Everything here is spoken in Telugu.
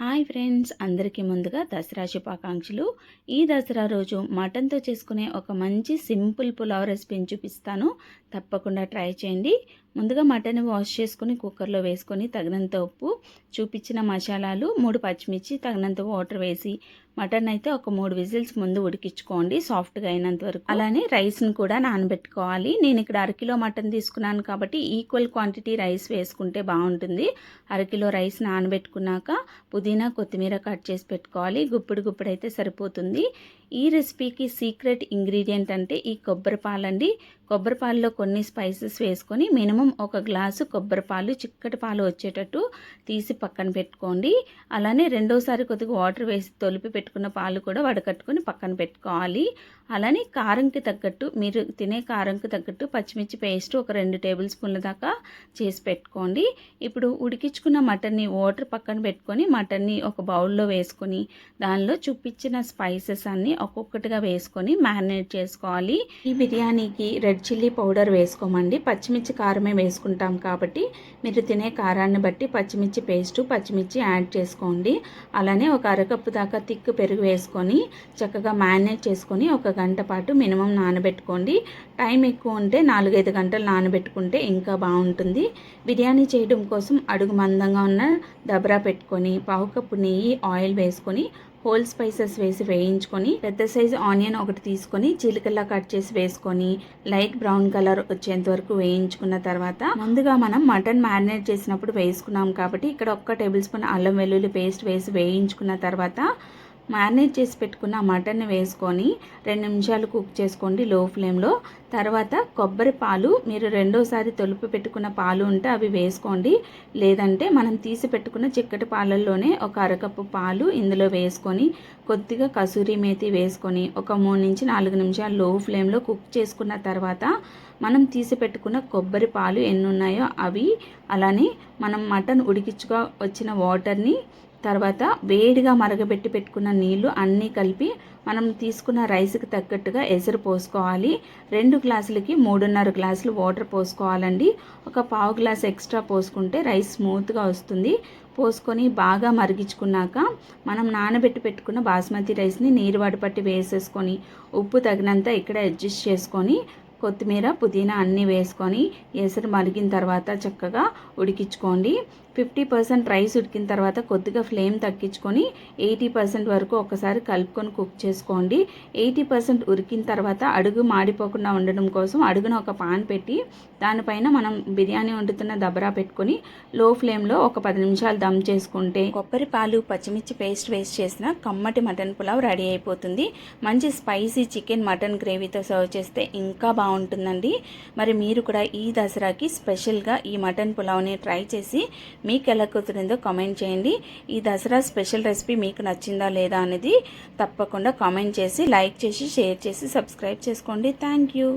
హాయ్ ఫ్రెండ్స్ అందరికీ ముందుగా దసరా శుభాకాంక్షలు. ఈ దసరా రోజు మటన్తో చేసుకునే ఒక మంచి సింపుల్ పులావ్ రెసిపీని చూపిస్తాను. తప్పకుండా ట్రై చేయండి. ముందుగా మటన్ వాష్ చేసుకుని కుక్కర్లో వేసుకొని తగినంత ఉప్పు చూపించిన మసాలాలు మూడు పచ్చిమిర్చి తగినంత వాటర్ వేసి మటన్ అయితే ఒక మూడు విజిల్స్ ముందు ఉడికించుకోండి సాఫ్ట్గా అయినంత వరకు. అలానే రైస్ని కూడా నానబెట్టుకోవాలి. నేను ఇక్కడ అరకిలో మటన్ తీసుకున్నాను కాబట్టి ఈక్వల్ క్వాంటిటీ రైస్ వేసుకుంటే బాగుంటుంది. అరకిలో రైస్ నానబెట్టుకున్నాక పుదీనా కొత్తిమీర కట్ చేసి పెట్టుకోవాలి. గుప్పుడు గుప్పుడు అయితే సరిపోతుంది. ఈ రెసిపీకి సీక్రెట్ ఇంగ్రీడియంట్ అంటే ఈ కొబ్బరి పాలండి. కొబ్బరి పాలలో కొన్ని స్పైసెస్ వేసుకొని మినిమం ఒక గ్లాసు కొబ్బరి పాలు చిక్కటి పాలు వచ్చేటట్టు తీసి పక్కన పెట్టుకోండి. అలానే రెండోసారి కొద్దిగా వాటర్ వేసి తొలిపి పెట్టుకున్న పాలు కూడా వడకట్టుకొని పక్కన పెట్టుకోవాలి. అలానే కారంకి తగ్గట్టు మీరు తినే కారంకి తగ్గట్టు పచ్చిమిర్చి పేస్ట్ ఒక రెండు టేబుల్ స్పూన్ల దాకా చేసి పెట్టుకోండి. ఇప్పుడు ఉడికించుకున్న మటన్ని వాటర్ పక్కన పెట్టుకొని మటన్ని ఒక బౌల్లో వేసుకొని దానిలో చూపించిన స్పైసెస్ అన్నీ ఒక్కొక్కటిగా వేసుకొని మ్యారినేట్ చేసుకోవాలి. ఈ బిర్యానీకి రెడ్ చిల్లీ పౌడర్ వేసుకోమండి. పచ్చిమిర్చి కారమే వేసుకుంటాం కాబట్టి మీరు తినే కారాన్ని బట్టి పచ్చిమిర్చి పేస్టు పచ్చిమిర్చి యాడ్ చేసుకోండి. అలానే ఒక అరకప్పు దాకా తిక్కు పెరుగు వేసుకొని చక్కగా మ్యారినేట్ చేసుకొని ఒక గంట పాటు మినిమం నానబెట్టుకోండి. టైం ఎక్కువ ఉంటే నాలుగైదు గంటలు నానబెట్టుకుంటే ఇంకా బాగుంటుంది. బిర్యానీ చేయడం కోసం అడుగు మందంగా ఉన్న దబరా పెట్టుకొని పావు కప్పు నెయ్యి ఆయిల్ వేసుకొని హోల్ స్పైసెస్ వేసి వేయించుకొని పెద్ద సైజు ఆనియన్ ఒకటి తీసుకొని చిలుకల్లా కట్ చేసి వేసుకొని లైట్ బ్రౌన్ కలర్ వచ్చేంత వరకు వేయించుకున్న తర్వాత ముందుగా మనం మటన్ మ్యారినేట్ చేసినప్పుడు వేసుకున్నాం కాబట్టి ఇక్కడ ఒక్క టేబుల్ స్పూన్ అల్లం వెల్లుల్లి పేస్ట్ వేసి వేయించుకున్న తర్వాత మ్యారినేట్ చేసి పెట్టుకున్న మటన్ని వేసుకొని రెండు నిమిషాలు కుక్ చేసుకోండి లో ఫ్లేమ్లో. తర్వాత కొబ్బరి పాలు మీరు రెండోసారి తొలుపు పెట్టుకున్న పాలు ఉంటే అవి వేసుకోండి. లేదంటే మనం తీసి పెట్టుకున్న చిక్కటి పాలల్లోనే ఒక అరకప్పు పాలు ఇందులో వేసుకొని కొద్దిగా కసూరి మేతి వేసుకొని ఒక మూడు నుంచి నాలుగు నిమిషాలు లో ఫ్లేమ్లో కుక్ చేసుకున్న తర్వాత మనం తీసి పెట్టుకున్న కొబ్బరి పాలు ఎన్ని ఉన్నాయో అవి అలానే మనం మటన్ ఉడికించుగా వచ్చిన వాటర్ని తర్వాత వేడిగా మరగబెట్టి పెట్టుకున్న నీళ్ళు అన్నీ కలిపి మనం తీసుకున్న రైస్కి తగ్గట్టుగా ఎసరు పోసుకోవాలి. రెండు గ్లాసులకి మూడున్నర గ్లాసులు వాటర్ పోసుకోవాలండి. ఒక పావు గ్లాస్ ఎక్స్ట్రా పోసుకుంటే రైస్ స్మూత్గా వస్తుంది. పోసుకొని బాగా మరిగించుకున్నాక మనం నానబెట్టి పెట్టుకున్న బాస్మతి రైస్ని నీరు వడపట్టి వేసేసుకొని ఉప్పు తగినంత ఇక్కడ అడ్జస్ట్ చేసుకొని కొత్తిమీర పుదీనా అన్నీ వేసుకొని ఎసరు మరిగిన తర్వాత చక్కగా ఉడికించుకోండి. ఫిఫ్టీ పర్సెంట్ రైస్ ఉడికిన తర్వాత కొద్దిగా ఫ్లేమ్ తగ్గించుకొని ఎయిటీ పర్సెంట్ వరకు ఒకసారి కలుపుకొని కుక్ చేసుకోండి. ఎయిటీ పర్సెంట్ ఉడికిన తర్వాత అడుగు మాడిపోకుండా ఉండడం కోసం అడుగున ఒక పాన్ పెట్టి దానిపైన మనం బిర్యానీ వండుతున్న దబరా పెట్టుకొని లో ఫ్లేమ్లో ఒక పది నిమిషాలు దమ్ చేసుకుంటే కొబ్బరి పాలు పచ్చిమిర్చి పేస్ట్ వేస్ట్ చేసిన కమ్మటి మటన్ పులావ్ రెడీ అయిపోతుంది. మంచి స్పైసీ చికెన్ మటన్ గ్రేవీతో సర్వ్ చేస్తే ఇంకా బాగుంటుందండి. మరి మీరు కూడా ఈ దసరాకి స్పెషల్గా ఈ మటన్ పులావ్ని ట్రై చేసి మీకు ఎలా కుదిరిందో కామెంట్ చేయండి. ఈ దసరా స్పెషల్ రెసిపీ మీకు నచ్చిందా లేదా అనేది తప్పకుండా కామెంట్ చేసి లైక్ చేసి షేర్ చేసి సబ్స్క్రైబ్ చేసుకోండి. Thank you.